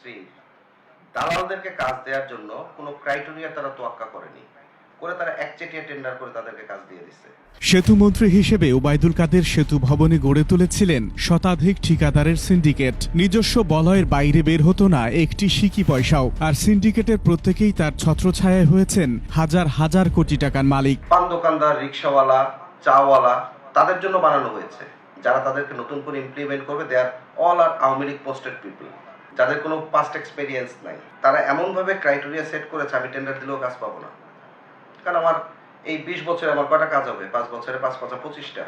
স্ত্রী দালালদেরকে কাজ দেওয়ার জন্য কোনো ক্রাইটেরিয়া তারা তোয়াক্কা করেনি। করে তারা একচেটিয়া টেন্ডার করে তাদেরকে কাজ দিয়ে দিচ্ছে সেতুমন্ত্রী হিসেবে ওবায়দুল কাদের সেতু ভবনে গড়ে তুলেছিলেন শতাধিক ঠিকাদারের সিন্ডিকেট নিজস্ব বলয়ের বাইরে বের হতো না একটি সিকি পয়সাও। আর সিন্ডিকেটের প্রত্যেকেই তার ছত্রছায়ায় হয়েছেন হাজার হাজার কোটি টাকার মালিক। পান দোকানদার রিক্সাওয়ালা চাওয়ালা তাদের জন্য বানানো হয়েছে। যারা তাদেরকে নতুন করে ইমপ্লিমেন্ট করবে they are all are Awami League posted people যাদের কোনো পাস্ট এক্সপেরিয়েন্স নাই। তারা এমনভাবে ক্রাইটেরিয়া সেট করেছে আমি টেন্ডার দিলেও কাজ পাবো না। কারণ আমার এই বিশ বছরে আমার কটা কাজ হবে? পাঁচ বছরে পাঁচ পাঁচা পঁচিশটা।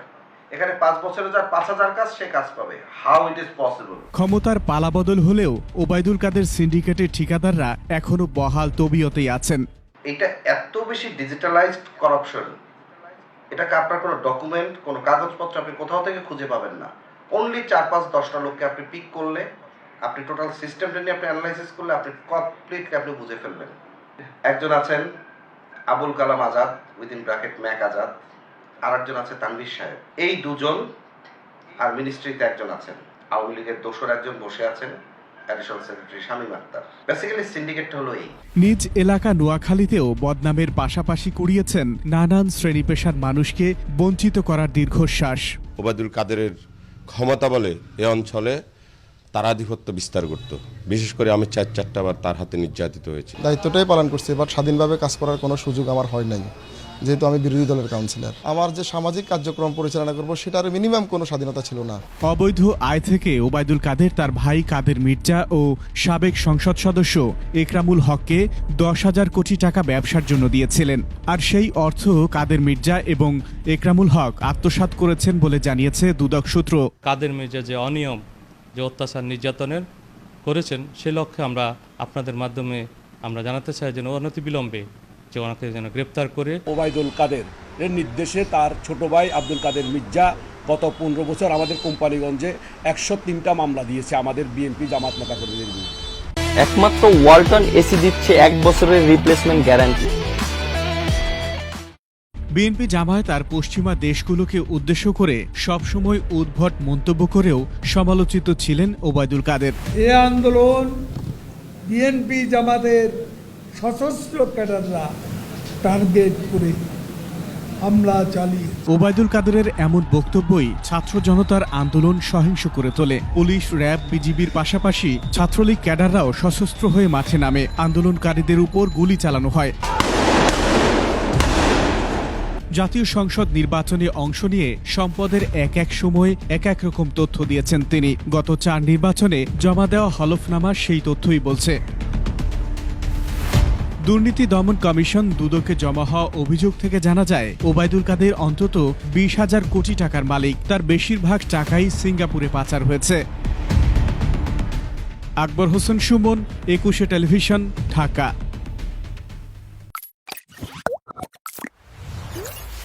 এখানে পাঁচ বছরে যার পাঁচ হাজার কাজ সে কাজ পাবে। হাউ ইট ইজ পসিবল ক্ষমতার পালাবদল হলেও ওবায়দুল কাদের সিন্ডিকেটের ঠিকাদাররা এখনও বহাল তবিয়তেই আছেন। এটা এত বেশি ডিজিটালাইজড করাপশন এটাকে আপনার কোনো ডকুমেন্ট কোনো কাগজপত্র আপনি কোথাও থেকে খুঁজে পাবেন না। অনলি চার পাঁচ দশটা লোককে আপনি পিক করলে আপনি টোটাল সিস্টেমটা নিয়ে আপনি অ্যানালাইসিস করলে আপনি কমপ্লিটলি আপনি বুঝে ফেলবেন। একজন আছেন Abul Kalam Azad within bracket Mac Azad আর একজন আছে তানভীর সাহেব। এই দুজন আর মিনিস্ট্রিতে একজন আছেন। আওয়ামী লীগের দোসর একজন বসে আছেন additional secretary Shamim Akhtar. Basically সিন্ডিকেটটা হলো নিজ এলাকা নোয়াখালীতেও বদনামের পাশাপাশি কুড়িয়েছেন নানান শ্রেণি পেশার মানুষকে বঞ্চিত করার দীর্ঘশ্বাস। ওবায়দুল কাদেরের ক্ষমতা বলে এ অঞ্চলে তার আধিপত্য বিস্তার করত। বিশেষ করে আমি চার চারটা বার তার হাতে নির্যাতিত হয়েছি। দায়িত্বটাই পালন করছি বাট স্বাধীনভাবে কাজ করার কোনো সুযোগ আমার হয় নাই। যেহেতু আমি বিরোধী দলের কাউন্সিলর। আমার যে সামাজিক কার্যক্রম পরিচালনা করব সেটার মিনিমাম কোনো স্বাধীনতা ছিল না। অবৈধ আয় থেকে ওবায়দুল কাদের তার ভাই কাদের মির্জা ও সাবেক সংসদ সদস্য একরামুল হককে দশ হাজার কোটি টাকা ব্যবসার জন্য দিয়েছিলেন। আর সেই অর্থ কাদের মির্জা এবং একরামুল হক আত্মসাৎ করেছেন বলে জানিয়েছে দুদক সূত্র। কাদের মির্জা যে অনিয়ম যে অত্যাচার নির্যাতনের করেছেন সে লক্ষ্যে আমরা আপনাদের মাধ্যমে আমরা জানাতে চাই যেন অনতিবিলম্বে যে ওনাকে যেন গ্রেপ্তার করে ওবায়দুল কাদের এর নির্দেশে তার ছোট ভাই আব্দুল কাদের মির্জা গত পনেরো বছর আমাদের কোম্পানিগঞ্জে একশো তিনটা মামলা দিয়েছে আমাদের বিএনপি জামাত নেতা কর্মীদের বিরুদ্ধে। একমাত্র ওয়ালটন এসি দিচ্ছে এক বছরের রিপ্লেসমেন্ট গ্যারান্টি বিএনপি জামায়াত আর পশ্চিমা দেশগুলোকে উদ্দেশ্য করে সবসময় উদ্ভট মন্তব্য করেও সমালোচিত ছিলেন ওবায়দুল কাদের। এ আন্দোলন বিএনপি জামাতের সশস্ত্র ক্যাডাররা টার্গেট করে হামলা চালিয়ে। ওবায়দুল কাদেরের এমন বক্তব্যই ছাত্র জনতার আন্দোলন সহিংস করে তোলে। পুলিশ র্যাব বিজিবির পাশাপাশি ছাত্রলীগ ক্যাডাররাও সশস্ত্র হয়ে মাঠে নামে। আন্দোলনকারীদের উপর গুলি চালানো হয়। জাতীয় সংসদ নির্বাচনে অংশ নিয়ে সম্পদের এক এক সময় এক এক রকম তথ্য দিয়েছেন তিনি। গত চার নির্বাচনে জমা দেওয়া হলফনামা সেই তথ্যই বলছে। দুর্নীতি দমন কমিশন দুদকে জমা হওয়া অভিযোগ থেকে জানা যায়, ওবায়দুল কাদের অন্তত বিশ হাজার কোটি টাকার মালিক। তার বেশিরভাগ টাকাই সিঙ্গাপুরে পাচার হয়েছে। আকবর হোসেন সুমন, একুশে টেলিভিশন, ঢাকা।